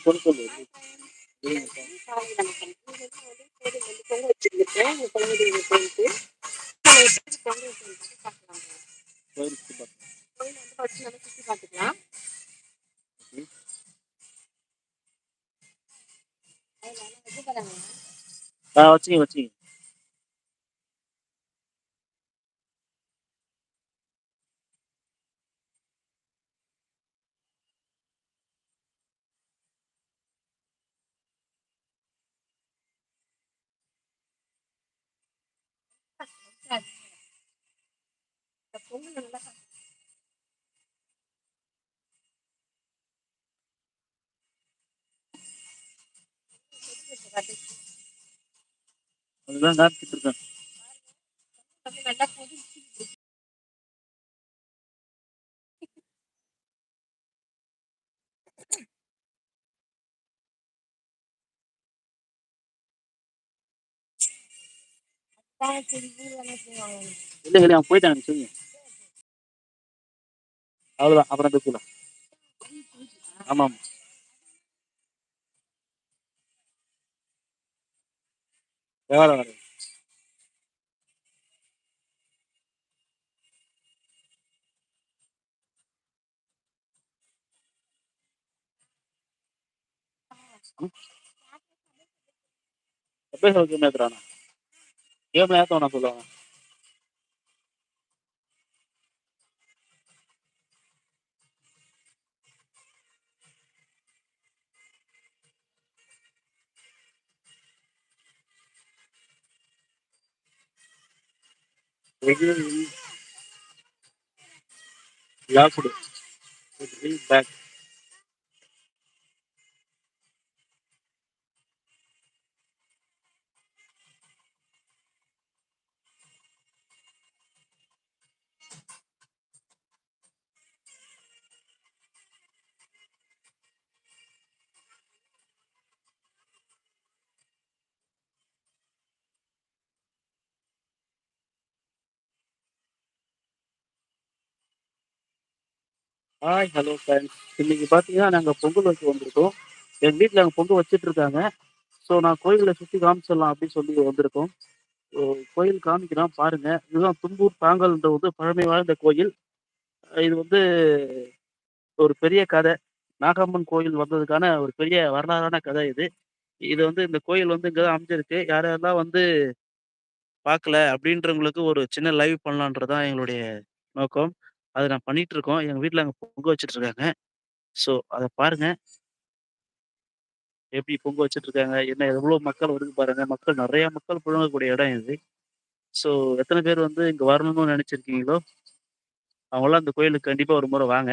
சொல்லு சொல்லு வந்து போயிட்டு சுத்தி வச்சுங்க வச்சுங்க பொங்கல் நல்லா அதுதான் காத்துட்டு இருக்கேன் நல்லா கொதிச்சு சரி ஊர் என்ன செய்வாங்க இல்லை இல்லை அவன் போயிட்டான் சொல்லுங்க அவ்வளோதான் அப்புறம் பேசலாம் ஆமாம். எவ்வளோ வர ये मैं तो ना बोला Yeah, for it. It back. Hi hello friends இன்னைக்கு பார்த்தீங்கன்னா நாங்கள் பொங்கல் வைக்க வந்திருக்கோம். எங்கள் வீட்டில் நாங்கள் பொங்கல் வச்சுட்டு இருக்காங்க. ஸோ நான் கோயிலை சுற்றி காமிச்சிடலாம் அப்படின்னு சொல்லி வந்திருக்கோம். கோயில் காமிக்கலாம் பாருங்க. இதுதான் தும்பூர் தாங்கல்ன்ற வந்து பழமை வாழ்ந்த கோயில். இது வந்து ஒரு பெரிய கதை. நாகம்மன் கோயில் வந்ததுக்கான ஒரு பெரிய வரலாறான கதை இது. இது வந்து இந்த கோயில் வந்து இங்கே தான் அமைஞ்சிருக்கு. யார் யாரெல்லாம் வந்து பார்க்கல அப்படின்றவங்களுக்கு ஒரு சின்ன லைவ் பண்ணலான்றது தான் எங்களுடைய நோக்கம். அதை நான் பண்ணிட்டுருக்கோம். எங்க வீட்ல அங்க பொங்க வச்சுட்டுருக்காங்க. ஸோ அத பாருங்க. எப்படி பொங்க வச்சுட்டுருக்காங்க? என்ன எவ்ளோ மக்கள் வருது பாருங்க. மக்கள் நெறையா மக்கள் புழங்கக்கூடிய இடம் இது. ஸோ எத்தனை பேர் வந்து இங்க வரணும்னு நெனச்சிருக்கீங்களோ, அவங்கலாம் அந்த கோயிலுக்கு கண்டிப்பா ஒரு முறை வாங்க.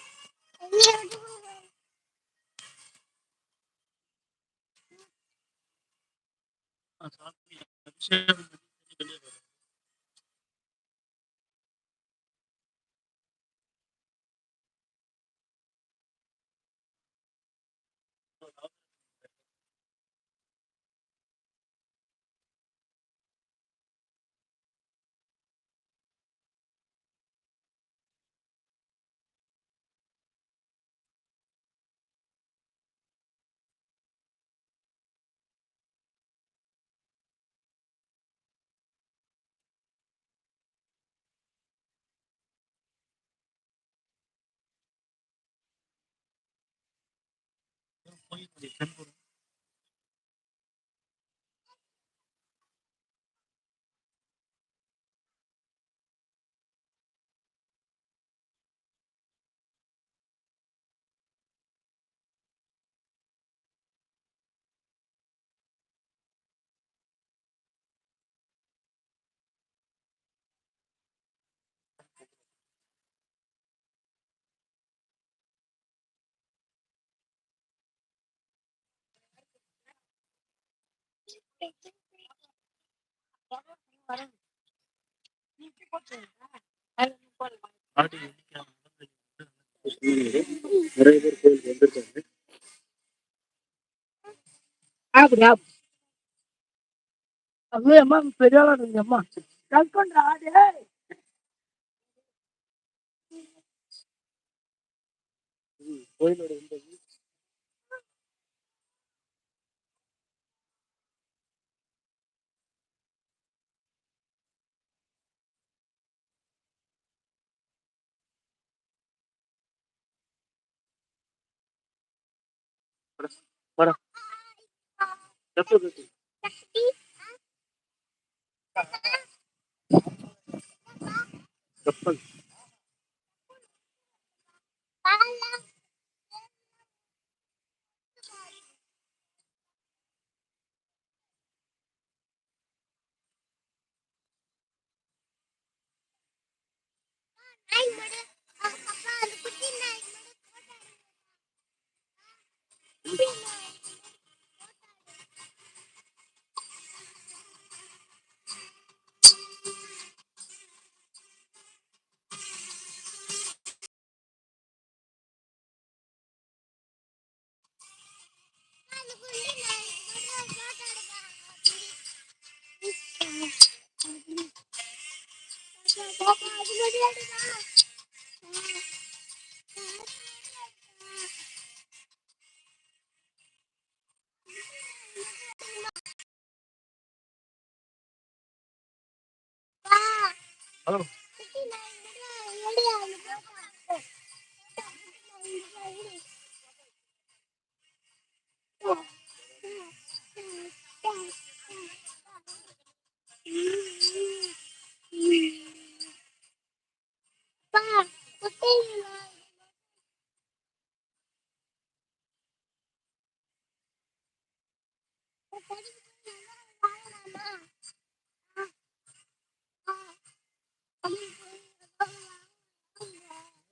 Şey different நிறைய பேர் கோயிலுக்கு வந்திருக்காங்க அப்படியா அது அம்மா. பெரிய நீங்க அம்மா ஆடு கோயிலோட Dapat betul. Dapat. I'm எப்போ இருக்கு? கப்பல் ஹலோ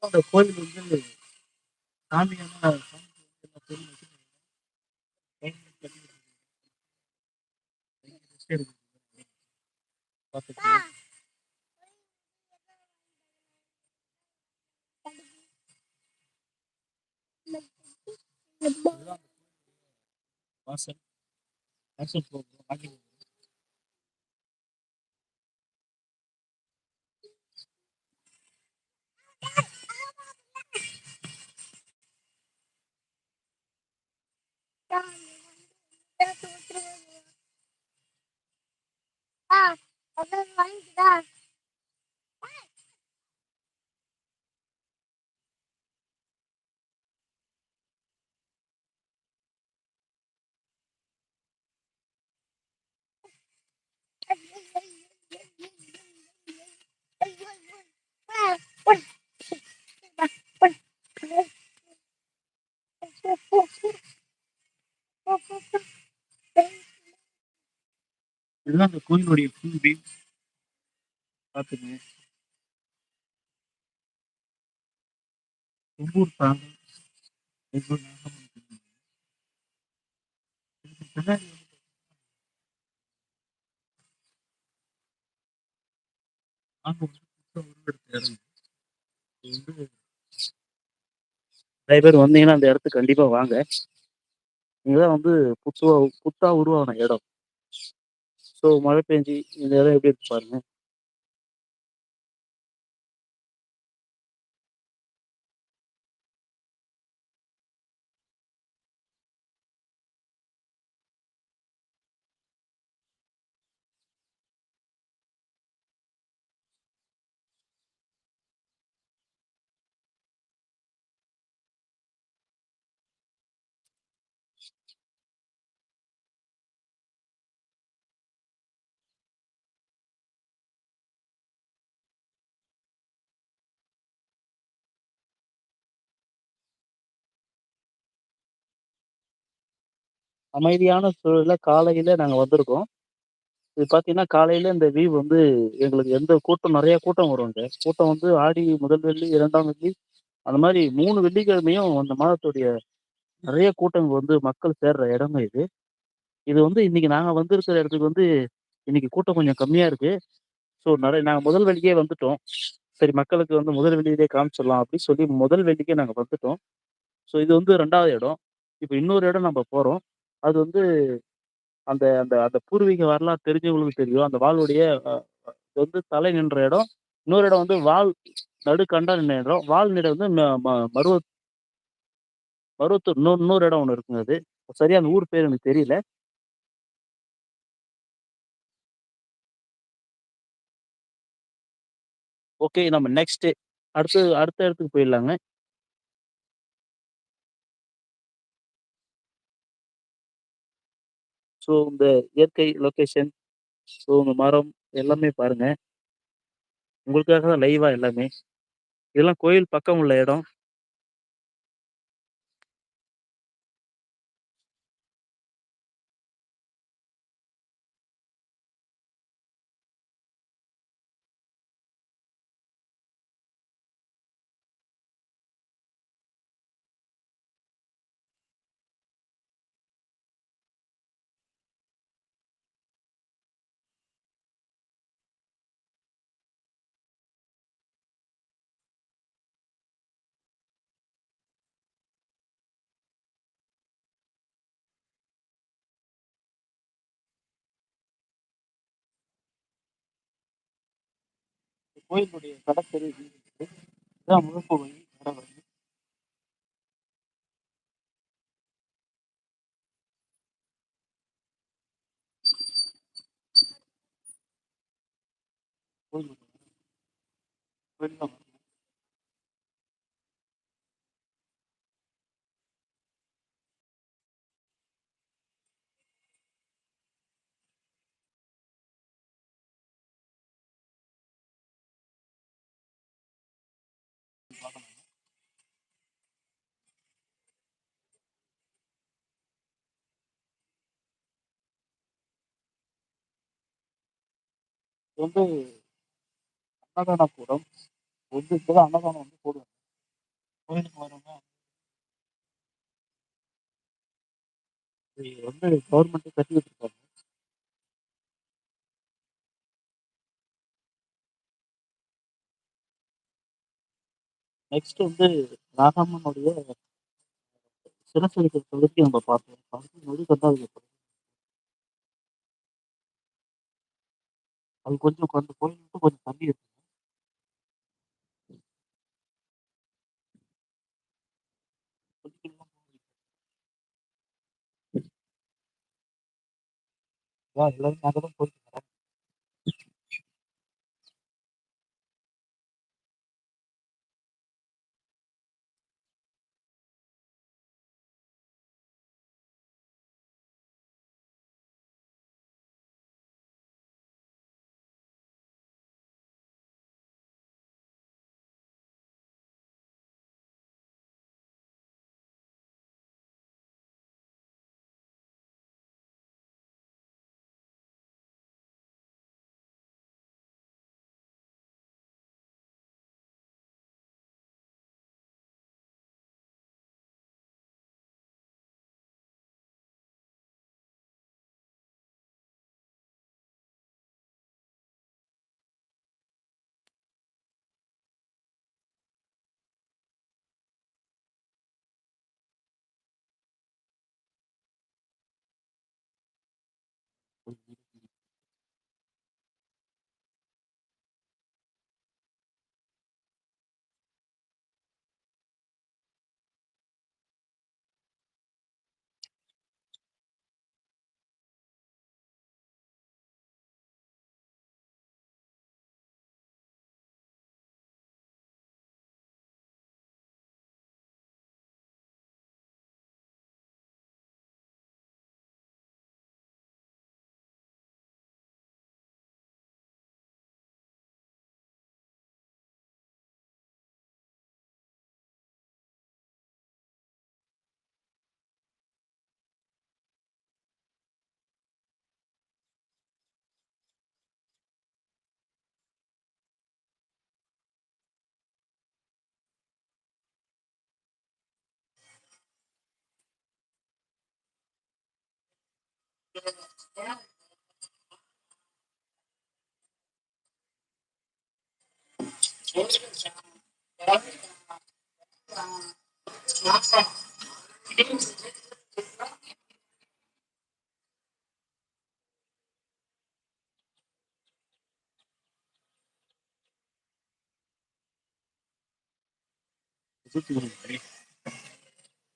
அந்த கோயில் வந்து சாமியான சாமி எல்லாம் பேரும் வச்சிருக்காங்க. கோயில் கட்டி வச்சிருக்காங்க. பயங்கர இதுதான் அந்த கோயிலுடைய ஃபுல் வியூ பார்த்துங்க ஒவ்வொரு ஒவ்வொரு இதுக்கு பின்னாடி வந்து உருவெடுத்த இடம் இது வந்து நிறைய பேர் வந்தீங்கன்னா அந்த இடத்துக்கு கண்டிப்பா வாங்க. இங்கதான் வந்து புத்துவா புத்தா உருவான இடம். ஸோ மழை பெஞ்சு இந்த இடம் எப்படி இருக்கு பாருங்க. அமைதியான சூழல்ல காலையில நாங்க வந்திருக்கோம் இது பாத்தீங்கன்னா காலையில இந்த வியூ வந்து எங்களுக்கு எந்த கூட்டம் நிறைய கூட்டம் வரும் கூட்டம் வந்து ஆடி முதல் வெள்ளி இரண்டாம் வெள்ளி அந்த மாதிரி மூணு வெள்ளிக்கிழமையும் அந்த மாதத்துடைய நிறைய கூட்டம் வந்து மக்கள் சேர்ற இடங்க இது இது வந்து இன்னைக்கு நாங்க வந்திருக்கிற இடத்துக்கு வந்து இன்னைக்கு கூட்டம் கொஞ்சம் கம்மியா இருக்கு. ஸோ நிறைய நாங்கள் முதல் வெள்ளிக்கே வந்துட்டோம். சரி மக்களுக்கு வந்து முதல் வெள்ளியிலே காமிச்சிடலாம் அப்படின்னு சொல்லி முதல் வெள்ளிக்கே நாங்கள் வந்துட்டோம். ஸோ இது வந்து ரெண்டாவது இடம். இப்போ இன்னொரு இடம் நம்ம போகிறோம் அது வந்து அந்த அந்த அந்த பூர்வீக வரலாறு தெரிஞ்சவங்களுக்கு தெரியும். அந்த வாளுடைய இது வந்து தலை நின்ற இடம். இன்னொரு இடம் வந்து வால் நடுக்கண்டா நின்ற இடம். வால் நிலை வந்து ம ம மருவ மருவத்தூர் இன்னொரு இன்னொரு இடம் ஒன்று இருக்குங்க அது. சரியா அந்த ஊர் பேர் எனக்கு தெரியல. ஓகே. நம்ம நெக்ஸ்ட் அடுத்து அடுத்த இடத்துக்கு போயிடலாங்க. ஸோ இந்த இயற்கை லொகேஷன், ஸோ இந்த மரம் எல்லாமே பாருங்க. உங்களுக்காக தான் லைவாக எல்லாமே. இதெல்லாம் கோயில் பக்கம் உள்ள இடம். கோயிலுடைய கடற்கரை இது இருக்கு. இதான் வழி வட வழி. கோயில் பார்க்கலாம். இது வந்து அன்னதான கூடம். வந்து இப்பதான் அன்னதானம் வந்து போடுவாங்க. கோயிலுக்கு வரவங்க இது வந்து கவர்மெண்ட்டே கட்டி வச்சிருக்காங்க. நெக்ஸ்ட் வந்து ராகம்மனுடைய சிரசு இருக்கிற நம்ம பார்த்தோம். அடுத்து கண்டாவது அது கொஞ்சம் அந்த கோயில் மட்டும் கொஞ்சம் தள்ளி இருக்கு. எல்லாரும் நாங்க தான் போயிட்டு வரோம்.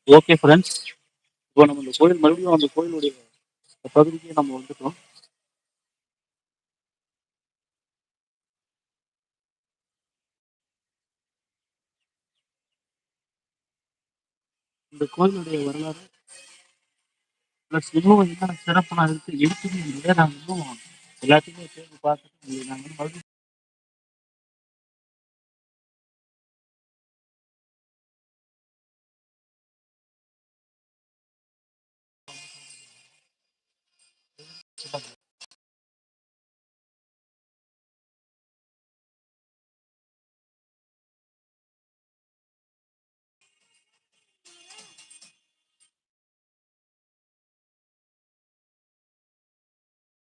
ஓகே ஃப்ரெண்ட்ஸ் இப்போ நம்ம இந்த கோயில் மறுபடியும் அந்த கோயிலுடைய பகுதிக்கு நம்ம வந்துட்டோம். இந்த கோயிலுடைய வரலாறு ப்ளஸ் இன்னும் என்னென்ன சிறப்புனா இருக்கு இருக்குது என்பதை நாங்கள் இன்னும் எல்லாத்தையுமே தேடி பார்த்துட்டு நாங்கள் மறுபடியும்